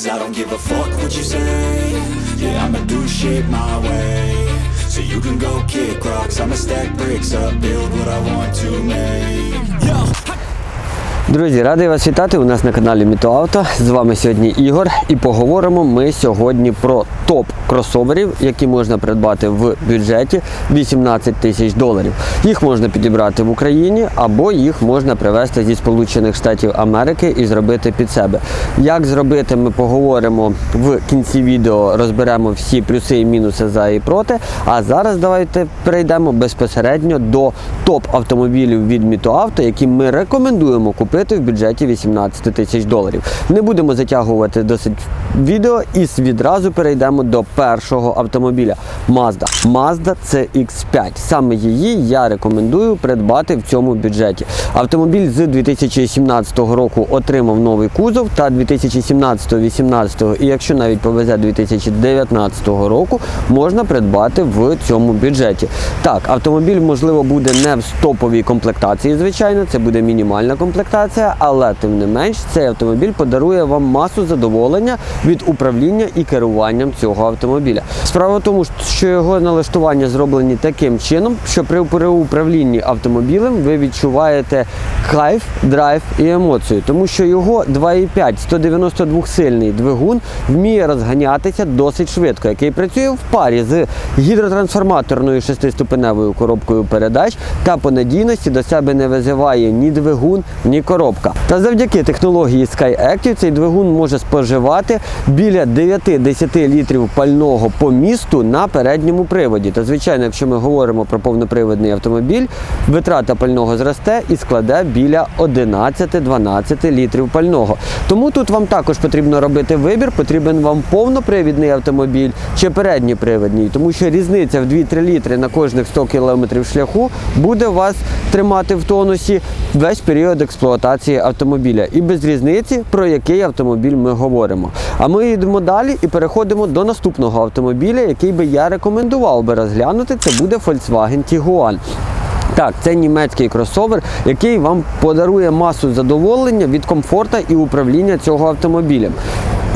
Cause I don't give a fuck what you say Yeah, I'ma do shit my way So you can go kick rocks I'ma stack bricks up Build what I want to make Yo, Друзі, радий вас вітати у нас на каналі Мітоавто. З вами сьогодні Ігор, і поговоримо ми сьогодні про топ кросоверів, які можна придбати в бюджеті 18 тисяч доларів. Їх можна підібрати в Україні або їх можна привезти зі Сполучених Штатів Америки і зробити під себе. Як зробити, ми поговоримо в кінці відео, розберемо всі плюси і мінуси за і проти. А зараз давайте перейдемо безпосередньо до топ автомобілів від Мітоавто, які ми рекомендуємо купити в бюджеті 18 тисяч доларів. Не будемо затягувати досить відео і відразу перейдемо до першого автомобіля Mazda. Mazda CX5. Саме її я рекомендую придбати в цьому бюджеті. Автомобіль з 2017 року отримав новий кузов та 2017, 2018 і якщо навіть повезе 2019 року, можна придбати в цьому бюджеті. Так, автомобіль можливо буде не в стоповій комплектації, звичайно, це буде мінімальна комплектація, але тим не менш цей автомобіль подарує вам масу задоволення від управління і керуванням цього автомобіля. Справа в тому, що його налаштування зроблені таким чином, що при при управлінні автомобілем ви відчуваєте кайф, драйв і емоцію, тому що його 2,5 192 сильний двигун вміє розганятися досить швидко, який працює в парі з гідротрансформаторною шестиступеневою коробкою передач та по надійності до себе не визиває ні двигун, ні коробка. Та завдяки технології SkyActiv цей двигун може споживати біля 9-10 літрів пального по місту на передньому приводі. Та звичайно, якщо ми говоримо про повноприводний автомобіль, витрата пального зросте і складе біля 11-12 літрів пального. Тому тут вам також потрібно робити вибір, потрібен вам повнопривідний автомобіль чи передньопривідний, тому що різниця в 2-3 літри на кожних 100 км шляху буде вас тримати в тонусі весь період експлуатації автомобіля. І без різниці, про який автомобіль ми говоримо. А ми йдемо далі і переходимо до наступного автомобіля, який би я рекомендував би розглянути. Це буде Volkswagen Tiguan. Так, це німецький кросовер, який вам подарує масу задоволення від комфорту і управління цього автомобілем.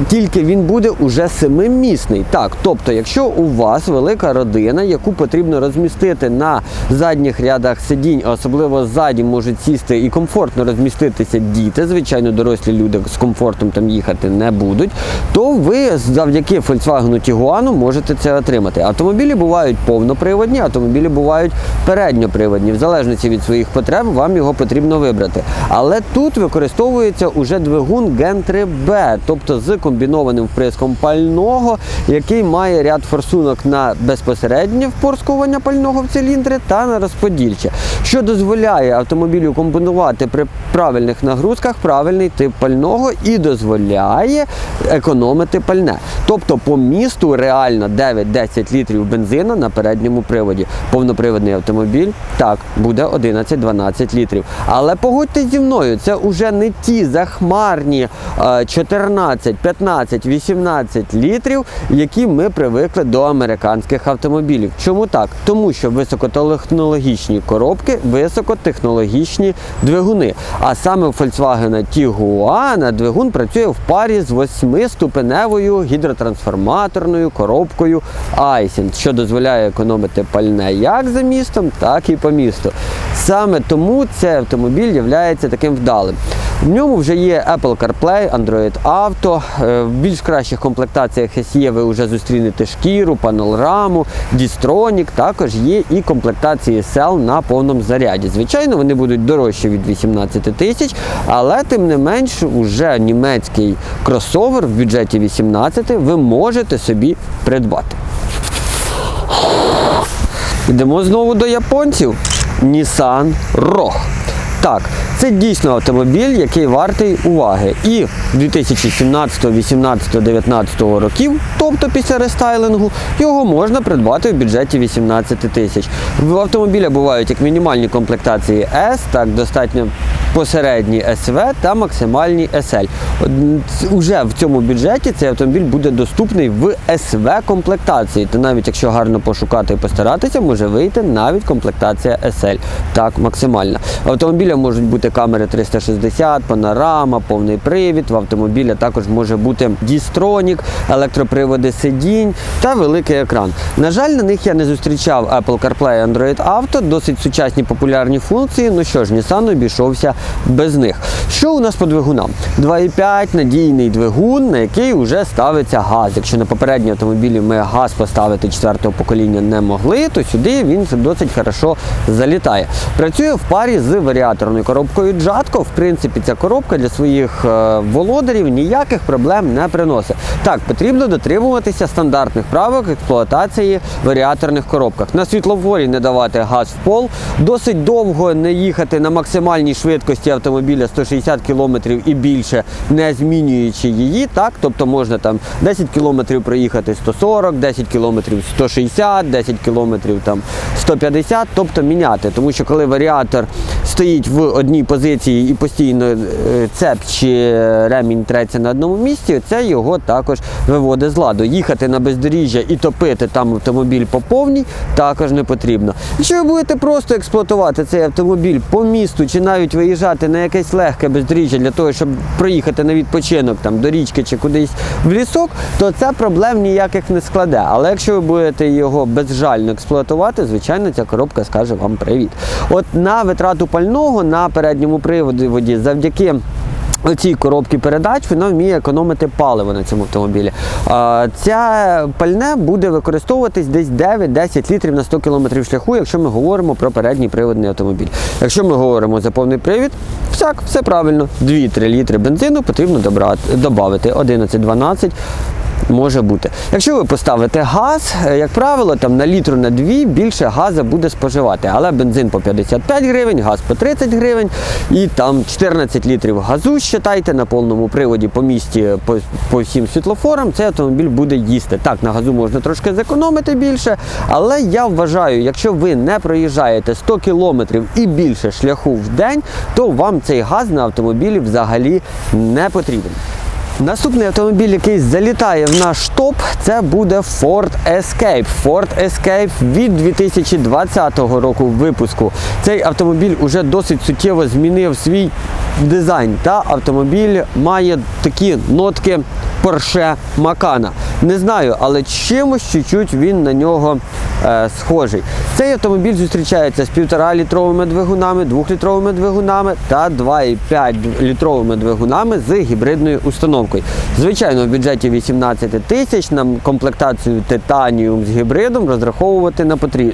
Тільки він буде уже семимісний. Так, тобто, якщо у вас велика родина, яку потрібно розмістити на задніх рядах сидінь, особливо ззаді можуть сісти і комфортно розміститися діти, звичайно, дорослі люди з комфортом там їхати не будуть, то ви завдяки Volkswagen Tiguan можете це отримати. Автомобілі бувають повноприводні, автомобілі бувають передньоприводні. В залежності від своїх потреб вам його потрібно вибрати. Але тут використовується уже двигун Gen 3B, тобто з комбінованим вприском пального, який має ряд форсунок на безпосереднє впорскування пального в циліндри та на розподільче, що дозволяє автомобілю комбінувати при правильних нагрузках правильний тип пального і дозволяє економити пальне. Тобто по місту реально 9-10 літрів бензину на передньому приводі. Повноприводний автомобіль так буде 11-12 літрів. Але погодьтесь зі мною, це вже не ті захмарні е, 14-15 15-18 літрів, які ми привикли до американських автомобілів. Чому так? Тому що високотехнологічні коробки, високотехнологічні двигуни. А саме у Volkswagen Tiguan двигун працює в парі з восьмиступеневою гідротрансформаторною коробкою Айсінг, що дозволяє економити пальне як за містом, так і по місту. Саме тому цей автомобіль є таким вдалим. В ньому вже є Apple CarPlay, Android Auto. Е, В більш кращих комплектаціях SE ви вже зустрінете шкіру, панораму, Distronic. Також є і комплектації Cell на повному заряді. Звичайно, вони будуть дорожчі від 18 тисяч, але тим не менш, уже німецький кросовер в бюджеті 18 ви можете собі придбати. Йдемо знову до японців. Nissan Rogue. Так, це дійсно автомобіль, який вартий уваги. І 2017, 18, 19 років, тобто після рестайлингу, його можна придбати в бюджеті 18 тисяч. В автомобіля бувають як мінімальні комплектації S, так достатньо посередній СВ та максимальній SL. Уже в цьому бюджеті цей автомобіль буде доступний в СВ комплектації. Та навіть якщо гарно пошукати і постаратися, може вийти навіть комплектація SL. Так, максимальна. В автомобіля можуть бути камери 360, панорама, повний привід. В автомобіля також може бути дістронік, електроприводи сидінь та великий екран. На жаль, на них я не зустрічав Apple CarPlay Android Auto, досить сучасні популярні функції. Ну що ж, Nissan обійшовся без них. Що у нас по двигунам? 2,5 надійний двигун, на який вже ставиться газ. Якщо на попередній автомобілі ми газ поставити четвертого покоління не могли, то сюди він досить хорошо залітає. Працює в парі з варіаторною коробкою Jatco. В принципі, ця коробка для своїх е, володарів ніяких проблем не приносить. Так, потрібно дотримуватися стандартних правил експлуатації варіаторних коробках. На світлофорі не давати газ в пол, досить довго не їхати на максимальній швидкості автомобіля 160 км і більше, не змінюючи її. Так, тобто можна там 10 км проїхати 140, 10 км 160, 10 км там 150, тобто міняти. Тому що коли варіатор стоїть в одній позиції і постійно е, цеп чи ремінь треться на одному місці, це його також виводить з ладу. Їхати на бездоріжжя і топити там автомобіль по повній також не потрібно. Якщо ви будете просто експлуатувати цей автомобіль по місту чи навіть виїжджати на якесь легке бездоріжжя для того, щоб проїхати на відпочинок там до річки чи кудись в лісок, то це проблем ніяких не складе. Але якщо ви будете його безжально експлуатувати, звичайно, ця коробка скаже вам привіт. От на витрату пального на передньому приводі завдяки Оцій коробки передач вона вміє економити паливо на цьому автомобілі. Ця пальне буде використовуватись десь 9-10 літрів на 100 км шляху, якщо ми говоримо про передній приводний автомобіль. Якщо ми говоримо за повний привід, так, все правильно. 2-3 літри бензину потрібно добрати, додати 11-12 може бути. Якщо ви поставите газ, е, як правило, там на літру на дві більше газу буде споживати. Але бензин по 55 гривень, газ по 30 гривень і там 14 літрів газу, считайте, на повному приводі по місті по, по всім світлофорам, цей автомобіль буде їсти. Так, на газу можна трошки зекономити більше, але я вважаю, якщо ви не проїжджаєте 100 кілометрів і більше шляху в день, то вам цей газ на автомобілі взагалі не потрібен. Наступний автомобіль, який залітає в наш топ, це буде Ford Escape. Ford Escape від 2020 року випуску. Цей автомобіль уже досить суттєво змінив свій дизайн. Та автомобіль має такі нотки Porsche Macan. Не знаю, але чимось чуть-чуть він на нього е, схожий. Цей автомобіль зустрічається з 1,5 літровими двигунами, 2-літровими двигунами та 2,5 літровими двигунами з гібридною установкою. Звичайно, в бюджеті 18 тисяч нам комплектацію титаніум з гібридом розраховувати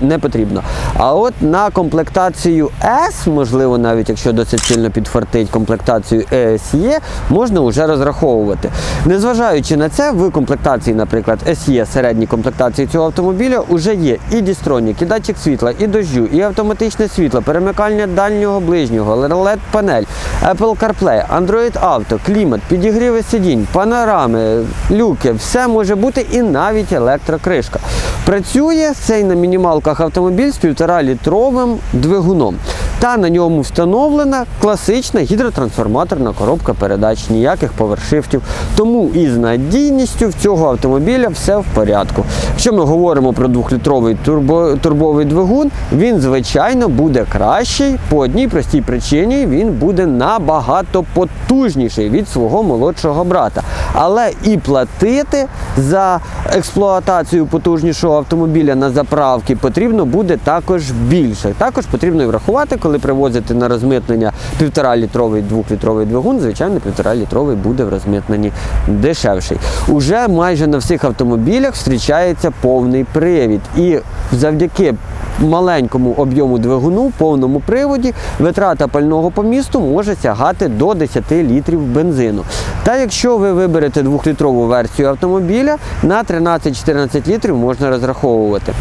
не потрібно. А от на комплектацію S, можливо, навіть якщо досить сильно підфартить комплектацію ESE, можна вже розраховувати. Незважаючи на це, в комплектації, наприклад, SE середній комплектації цього автомобіля вже є і дістронік, і датчик світла, і дощу, і автоматичне світло, перемикання дальнього ближнього, led панель, Apple CarPlay, Android Auto, клімат, підігріви сидінь, панорами, люки, все може бути і навіть електрокришка. Працює цей на мінімалках автомобіль з 1,5 літровим двигуном. Та на ньому встановлена класична гідротрансформаторна коробка передач, ніяких повершифтів. Тому із надійністю в цього автомобіля все в порядку. Якщо ми говоримо про 2-літровий турбо, турбовий двигун, він звичайно буде кращий по одній простій причині, він буде набагато потужніший від свого молодшого брата. Але і платити за експлуатацію потужнішого автомобіля на заправки потрібно буде також більше. Також потрібно і врахувати, коли привозити на розмитнення 1,5 літровий 2-літровий двигун, звичайно, 1,5 літровий буде в розмитненні дешевший. Уже майже на всіх автомобілях зустрічається повний привід. І завдяки маленькому об'єму двигуну повному приводі витрата пального по місту може сягати до 10 літрів бензину. Та якщо ви виберете 2-літрову версію автомобіля, на 13-14 літрів можна розраховувати.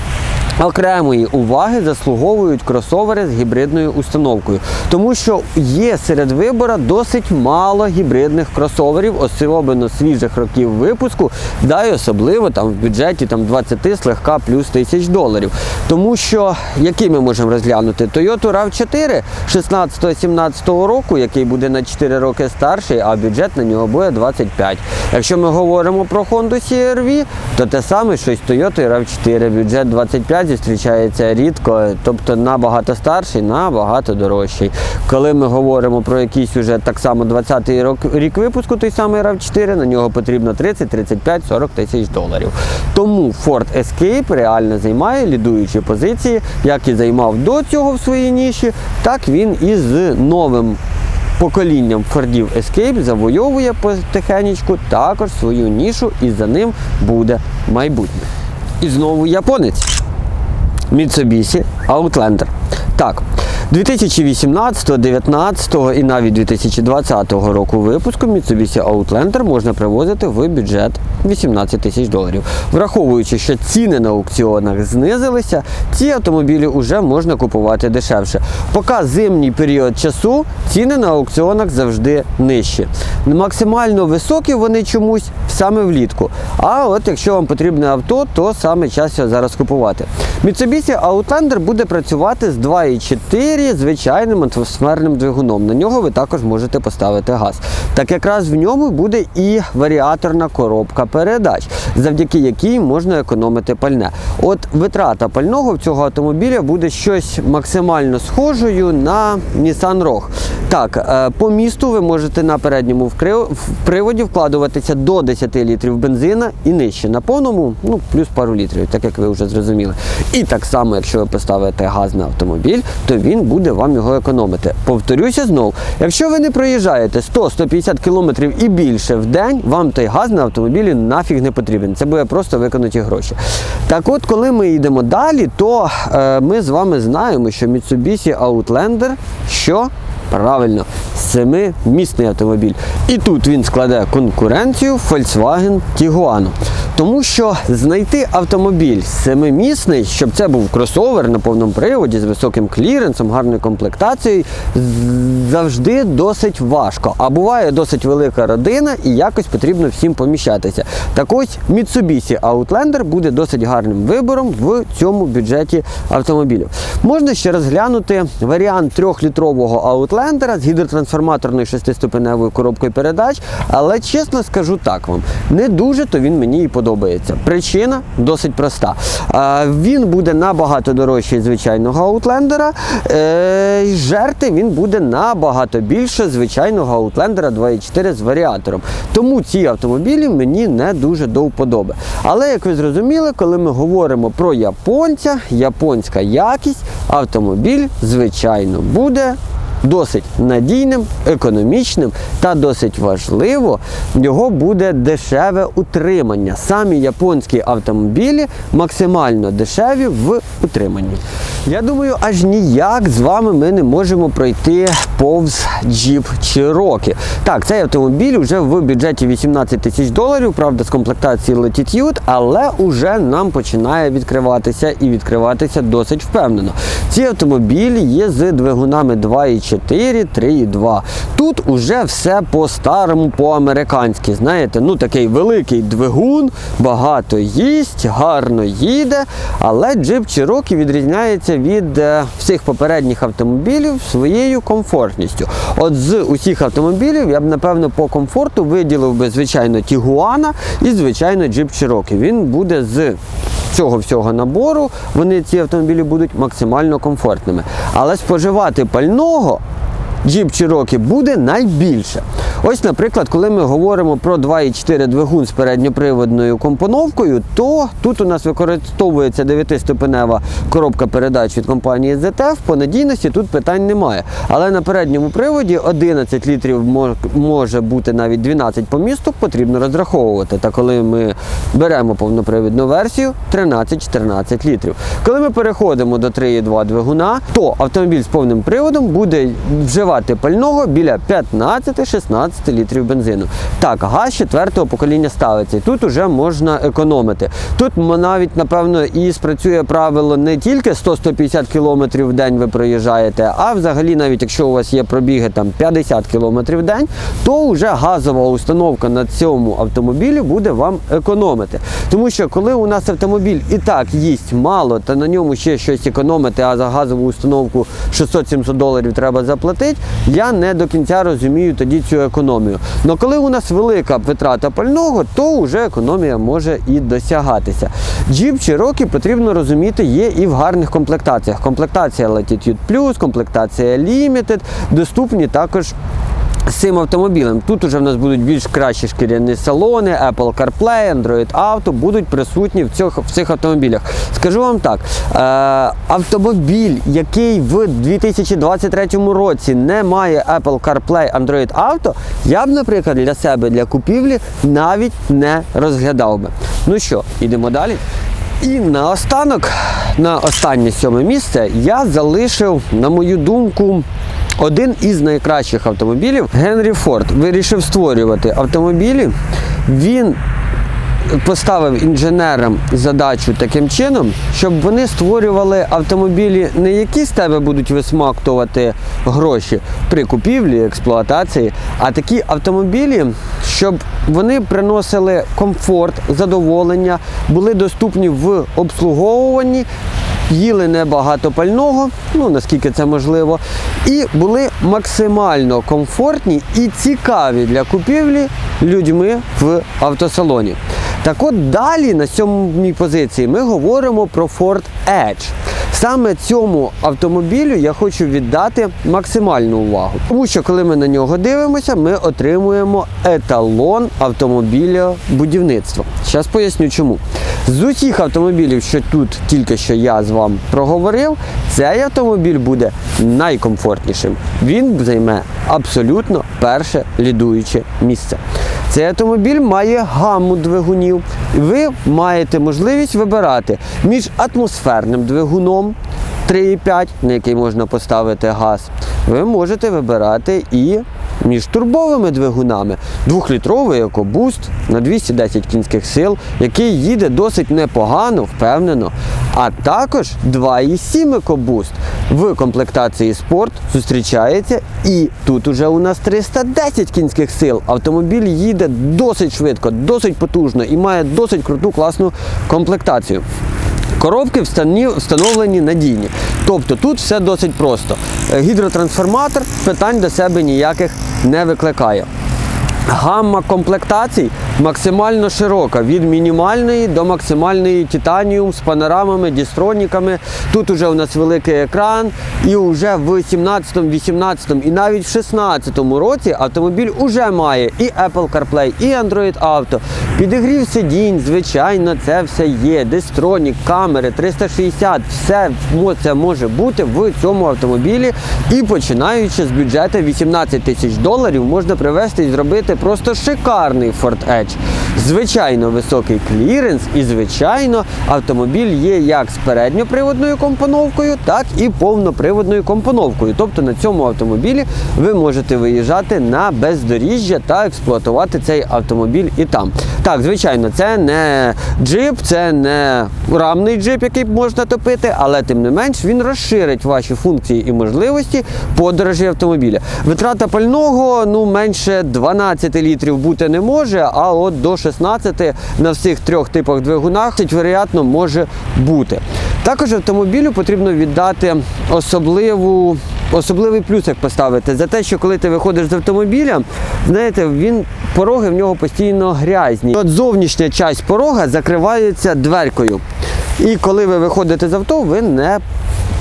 Окремої уваги заслуговують кросовери з гібридною установкою, тому що є серед вибору досить мало гібридних кросоверів, особливо свіжих років випуску, да й особливо там в бюджеті там 20 слегка плюс тисяч доларів. Тому що які ми можемо розглянути? Toyota RAV4 16-17 року, який буде на 4 роки старший, а бюджет на нього буде 25. Якщо ми говоримо про Honda CR-V, то те саме, що й Toyota RAV4. Бюджет 25 зустрічається рідко, тобто набагато старший, набагато дорожчий. Коли ми говоримо про якийсь уже так само 20-й рок, рік випуску, той самий RAV4, на нього потрібно 30, 35, 40 тисяч доларів. Тому Ford Escape реально займає лідуючі позиції, як і займав до цього в своїй ніші, так він і з новим поколінням Fordів Escape завойовує потихенечку також свою нішу і за ним буде майбутнє. І знову японець. Mitsubishi Outlander. Так, 2018, 2019 і навіть 2020 року випуску Mitsubishi Outlander можна привозити в бюджет 18 тисяч доларів. Враховуючи, що ціни на аукціонах знизилися, ці автомобілі вже можна купувати дешевше. Поки зимній період часу ціни на аукціонах завжди нижчі. Максимально високі вони чомусь саме влітку. А от якщо вам потрібне авто, то саме час його зараз купувати. Mitsubishi Outlander буде працювати з 2,4 звичайним атмосферним двигуном. На нього ви також можете поставити газ. Так якраз в ньому буде і варіаторна коробка передач, завдяки якій можна економити пальне. От витрата пального в цього автомобіля буде щось максимально схожою на Nissan Rogue. Так, е, по місту ви можете на передньому приводі вкладуватися до 10 літрів бензина і нижче. На повному, ну, плюс пару літрів, так як ви вже зрозуміли. І так само, якщо ви поставите газ на автомобіль, то він буде вам його економити. Повторюся знову, якщо ви не проїжджаєте 100-150 кілометрів і більше в день, вам той газ на автомобілі нафіг не потрібен. Це буде просто виконати гроші. Так от, коли ми йдемо далі, то е, ми з вами знаємо, що Mitsubishi Outlander що? Правильно, семимісний автомобіль. І тут він складе конкуренцію Volkswagen Tiguan. Тому що знайти автомобіль семимісний, щоб це був кросовер на повному приводі з високим кліренсом, гарною комплектацією, завжди досить важко. А буває досить велика родина і якось потрібно всім поміщатися. Так ось Mitsubishi Outlander буде досить гарним вибором в цьому бюджеті автомобілів. Можна ще розглянути варіант 3-літрового Outlander з гідротрансформаторною шестиступеневою коробкою передач, але чесно скажу так вам, не дуже то він мені і подобається. Причина досить проста. Він буде набагато дорожчий звичайного е, жерти він буде набагато більше звичайного Outlander 2.4 з варіатором. Тому ці автомобілі мені не дуже до вподоби. Але як ви зрозуміли, коли ми говоримо про японця, японська якість, автомобіль, звичайно, буде досить надійним, економічним та досить важливо, його буде дешеве утримання. Самі японські автомобілі максимально дешеві в утриманні. Я думаю, аж ніяк з вами ми не можемо пройти повз Jeep Cherokee. Так, цей автомобіль вже в бюджеті 18 тисяч доларів, правда, з комплектації Latitude, але уже нам починає відкриватися і відкриватися досить впевнено. Ці автомобілі є з двигунами 2,4, 3,2. Тут уже все по-старому, по-американськи. Знаєте, ну такий великий двигун, багато їсть, гарно їде, але Jeep Cherokee відрізняється від е, всіх попередніх автомобілів своєю комфортністю. От з усіх автомобілів я б напевно по комфорту виділив би звичайно Тігуана і звичайно Jeep Cherokee. Він буде з цього всього набору, вони ці автомобілі будуть максимально комфортними. Але споживати пального Jeep Cherokee буде найбільше. Ось, наприклад, коли ми говоримо про 2,4 двигун з передньоприводною компоновкою, то тут у нас використовується 9-ступенева коробка передач від компанії ZF. По надійності тут питань немає. Але на передньому приводі 11 літрів може бути навіть 12 по місту, потрібно розраховувати. Та коли ми беремо повнопривідну версію, 13-14 літрів. Коли ми переходимо до 3,2 двигуна, то автомобіль з повним приводом буде вживати пального біля 15-16 12 літрів бензину. Так, газ четвертого покоління ставиться, і тут вже можна економити. Тут навіть, напевно, і спрацює правило не тільки 100-150 км в день ви проїжджаєте, а взагалі, навіть якщо у вас є пробіги там 50 км в день, то вже газова установка на цьому автомобілі буде вам економити. Тому що коли у нас автомобіль і так їсть мало, та на ньому ще щось економити, а за газову установку 600-700 доларів треба заплатити, я не до кінця розумію тоді цю економію. Але коли у нас велика витрата пального, то вже економія може і досягатися. Jeep Cherokee потрібно розуміти є і в гарних комплектаціях. Комплектація Latitude Plus, комплектація Limited, доступні також з цим автомобілем. Тут уже в нас будуть більш кращі шкіряні салони, Apple CarPlay, Android Auto будуть присутні в цих, в цих автомобілях. Скажу вам так, е, автомобіль, який в 2023 році не має Apple CarPlay, Android Auto, я б, наприклад, для себе для купівлі навіть не розглядав би. Ну що, йдемо далі. І наостанок, на останнє сьоме місце, я залишив, на мою думку, один із найкращих автомобілів Генрі Форд вирішив створювати автомобілі. Він поставив інженерам задачу таким чином, щоб вони створювали автомобілі, не які з тебе будуть висмактувати гроші при купівлі, експлуатації, а такі автомобілі, щоб вони приносили комфорт, задоволення, були доступні в обслуговуванні їли небагато пального, ну наскільки це можливо, і були максимально комфортні і цікаві для купівлі людьми в автосалоні. Так от далі на сьомій позиції ми говоримо про Ford Edge. Саме цьому автомобілю я хочу віддати максимальну увагу, тому що коли ми на нього дивимося, ми отримуємо еталон автомобіля будівництва. Зараз поясню чому. З усіх автомобілів, що тут тільки що я з вами проговорив, цей автомобіль буде найкомфортнішим. Він займе абсолютно перше лідуюче місце. Цей автомобіль має гамму двигунів. Ви маєте можливість вибирати між атмосферним двигуном 3,5, на який можна поставити газ. Ви можете вибирати і між турбовими двигунами. Двохлітровий екобуст на 210 кінських сил, який їде досить непогано, впевнено. А також 2,7 екобуст в комплектації спорт зустрічається. І тут уже у нас 310 кінських сил. Автомобіль їде досить швидко, досить потужно і має досить круту класну комплектацію. Коробки встановлені надійні. Тобто тут все досить просто. Е, Гідротрансформатор питань до себе ніяких не викликає. Гамма комплектацій максимально широка, від мінімальної до максимальної титаніум з панорамами, дістроніками. Тут уже у нас великий екран, і вже в 17, 18 і навіть в 16 році автомобіль уже має і Apple CarPlay, і Android Auto. Підігрів сидінь, звичайно, це все є. Дистронік, камери, 360, все це може бути в цьому автомобілі. І починаючи з бюджету 18 тисяч доларів, можна привезти і зробити просто шикарний Ford Edge. Звичайно, високий кліренс і, звичайно, автомобіль є як з передньоприводною компоновкою, так і повноприводною компоновкою. Тобто на цьому автомобілі ви можете виїжджати на бездоріжжя та експлуатувати цей автомобіль і там. Так, звичайно, це не джип, це не рамний джип, який можна топити, але тим не менш він розширить ваші функції і можливості подорожі автомобіля. Витрата пального ну менше 12 літрів бути не може, а от до 16 на всіх трьох типах двигунах вероятно може бути. Також автомобілю потрібно віддати особливу. Особливий плюс як поставити за те, що коли ти виходиш з автомобіля, знаєте, він пороги в нього постійно грязні. От зовнішня часть порога закривається дверкою. І коли ви виходите з авто, ви не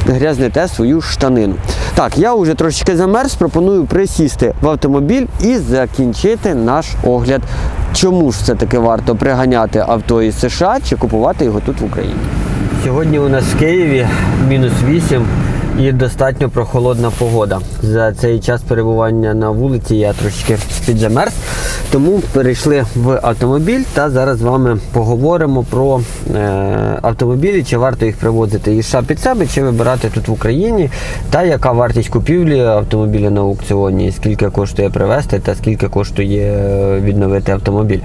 грязнете свою штанину. Так, я вже трошечки замерз, пропоную присісти в автомобіль і закінчити наш огляд. Чому ж все-таки варто приганяти авто із США чи купувати його тут в Україні? Сьогодні у нас в Києві мінус 8, і достатньо прохолодна погода. За цей час перебування на вулиці я трошки підзамерз, тому перейшли в автомобіль та зараз з вами поговоримо про е, автомобілі, чи варто їх привозити із США під себе, чи вибирати тут в Україні, та яка вартість купівлі автомобіля на аукціоні, скільки коштує привезти та скільки коштує відновити автомобіль.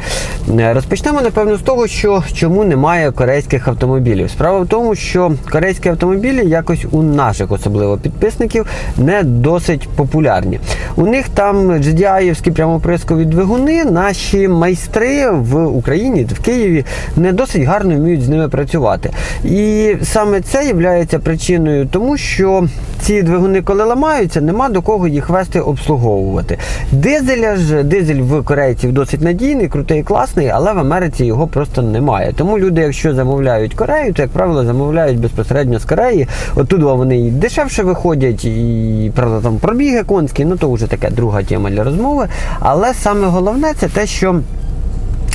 Е, Розпочнемо, напевно, з того, що чому немає корейських автомобілів. Справа в тому, що корейські автомобілі якось у наших, особливо підписників, не досить популярні. У них там GDI-івські прямоприскові двигуни, наші майстри в Україні, в Києві, не досить гарно вміють з ними працювати. І саме це є причиною тому, що ці двигуни, коли ламаються, нема до кого їх вести обслуговувати. Дизеля ж дизель в корейців досить надійний, крутий, класний, але в Америці його просто немає. Тому люди, якщо замовляють Корею, то як правило замовляють безпосередньо з Кореї. Оттуда вони і дешевше виходять, і правда там пробіги конські, ну то вже така друга тема для розмови. Але саме головне це те, що.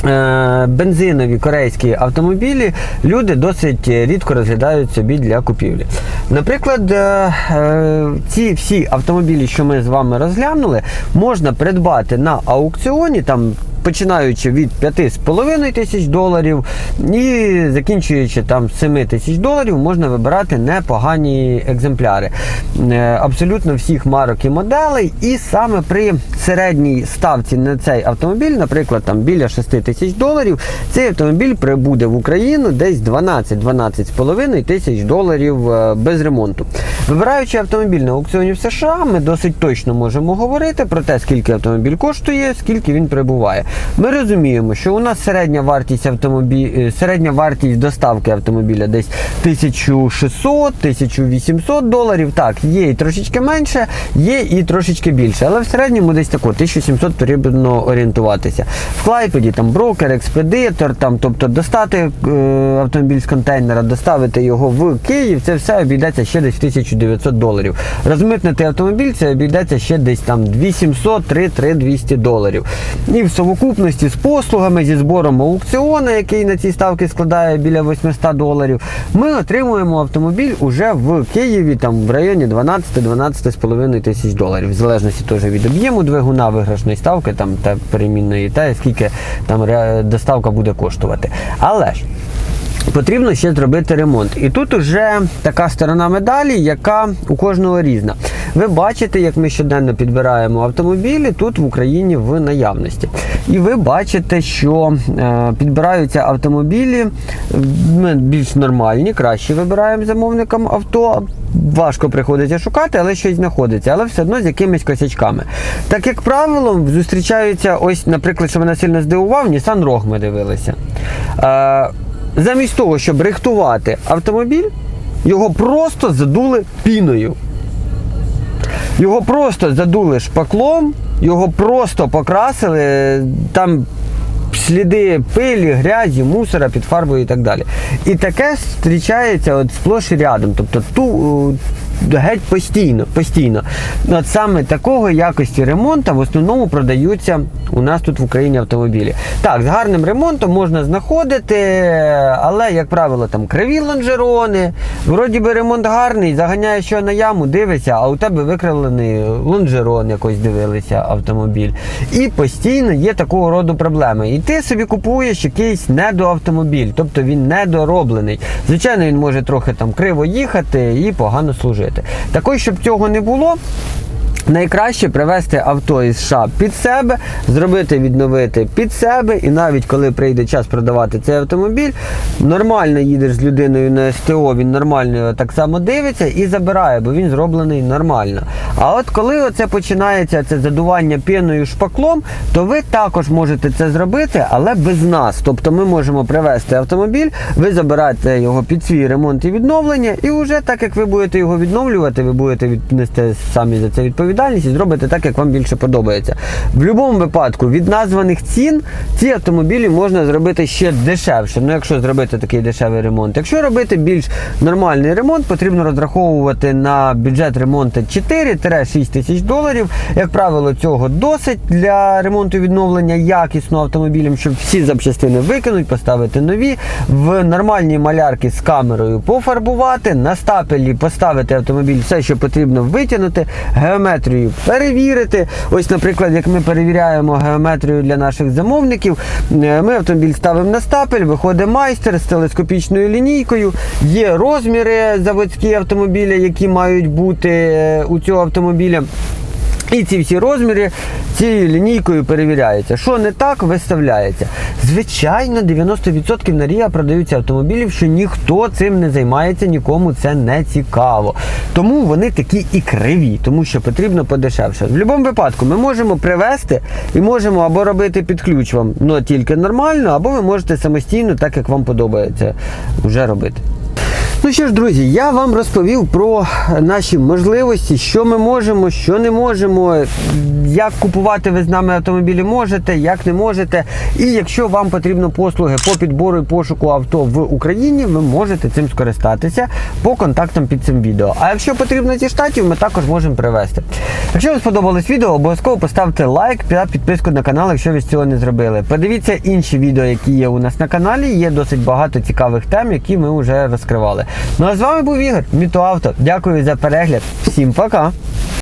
Е, Бензинові корейські автомобілі люди досить рідко розглядають собі для купівлі. Наприклад, е, е, ці всі автомобілі, що ми з вами розглянули, можна придбати на аукціоні там. Починаючи від 5,5 тисяч доларів і закінчуючи там 7 тисяч доларів, можна вибирати непогані екземпляри Е, абсолютно всіх марок і моделей. І саме при середній ставці на цей автомобіль, наприклад, там біля 6 тисяч доларів, цей автомобіль прибуде в Україну десь 12-12,5 тисяч доларів е, без ремонту. Вибираючи автомобіль на аукціоні в США, ми досить точно можемо говорити про те, скільки автомобіль коштує, скільки він прибуває. Ми розуміємо, що у нас середня вартість автомобіль, середня вартість доставки автомобіля десь 1600-1800 доларів. Так, є і трошечки менше, є і трошечки більше, але в середньому десь тако 1700 потрібно орієнтуватися. В Клайпеді там брокер, експедитор, там, тобто достати е, автомобіль з контейнера, доставити його в Київ, це все обійдеться ще десь 1900 доларів. Розмитнити автомобіль це обійдеться ще десь там 2700 3200 доларів. І в совокупності з послугами, зі збором аукціону, який на цій ставці складає біля 800 доларів, ми отримуємо автомобіль уже в Києві там в районі 12-12,5 тисяч доларів. В залежності теж від об'єму двигуна, виграшної ставки там та перемінної, та скільки там доставка буде коштувати. Але ж. Потрібно ще зробити ремонт. І тут уже така сторона медалі, яка у кожного різна. Ви бачите, як ми щоденно підбираємо автомобілі тут в Україні в наявності. І ви бачите, що е, підбираються автомобілі ми більш нормальні, краще вибираємо замовникам авто. Важко приходиться шукати, але щось знаходиться, але все одно з якимись косячками. Так як правило, зустрічаються, ось, наприклад, що мене сильно здивував, Nissan Rogue ми дивилися. Е, замість того, щоб рихтувати автомобіль, його просто задули піною. Його просто задули шпаклом, його просто покрасили, там сліди пилі, грязі, мусора під фарбою і так далі. І таке зустрічається от сплошь і рядом. Тобто ту, геть постійно. постійно. От саме такого якості ремонту в основному продаються у нас тут в Україні автомобілі. Так, з гарним ремонтом можна знаходити, але, як правило, там криві лонжерони, вроді би ремонт гарний, заганяєш що на яму, дивишся, а у тебе викривлений лонжерон якось дивилися автомобіль. І постійно є такого роду проблеми. І ти собі купуєш якийсь недоавтомобіль, тобто він недороблений. Звичайно, він може трохи там криво їхати і погано служити. Також, щоб цього не було. Найкраще привезти авто із США під себе, зробити, відновити під себе, і навіть коли прийде час продавати цей автомобіль, нормально їдеш з людиною на СТО, він нормально так само дивиться і забирає, бо він зроблений нормально. А от коли оце починається це задування піною шпаклом, то ви також можете це зробити, але без нас. Тобто ми можемо привезти автомобіль, ви забираєте його під свій ремонт і відновлення, і вже так як ви будете його відновлювати, ви будете віднести самі за це відповідальність. Відповідальність і зробите так, як вам більше подобається. В будь-якому випадку від названих цін ці автомобілі можна зробити ще дешевше. Ну, якщо зробити такий дешевий ремонт. Якщо робити більш нормальний ремонт, потрібно розраховувати на бюджет ремонту 4-6 тисяч доларів. Як правило, цього досить для ремонту і відновлення якісно автомобілем, щоб всі запчастини викинуть, поставити нові, в нормальній малярці з камерою пофарбувати, на стапелі поставити автомобіль, все, що потрібно витягнути, геометрію перевірити. Ось, наприклад, як ми перевіряємо геометрію для наших замовників, е, ми автомобіль ставимо на стапель, виходить майстер з телескопічною лінійкою, є розміри заводські автомобіля, які мають бути е, у цього автомобіля. І ці всі розміри цією лінійкою перевіряються. Що не так, виставляється. Звичайно, 90% на Ріа продаються автомобілів, що ніхто цим не займається, нікому це не цікаво. Тому вони такі і криві, тому що потрібно подешевше. В будь-якому випадку ми можемо привезти і можемо або робити під ключ вам, ну тільки нормально, або ви можете самостійно, так як вам подобається, вже робити. Ну що ж, друзі, я вам розповів про наші можливості, що ми можемо, що не можемо, як купувати ви з нами автомобілі можете, як не можете. І якщо вам потрібно послуги по підбору і пошуку авто в Україні, ви можете цим скористатися по контактам під цим відео. А якщо потрібно зі штатів, ми також можемо привезти. Якщо вам сподобалось відео, обов'язково поставте лайк та підписку на канал, якщо ви цього не зробили. Подивіться інші відео, які є у нас на каналі. Є досить багато цікавих тем, які ми вже розкривали. Ну а з вами був Ігор, Мітоавто. Дякую за перегляд. Всім пока!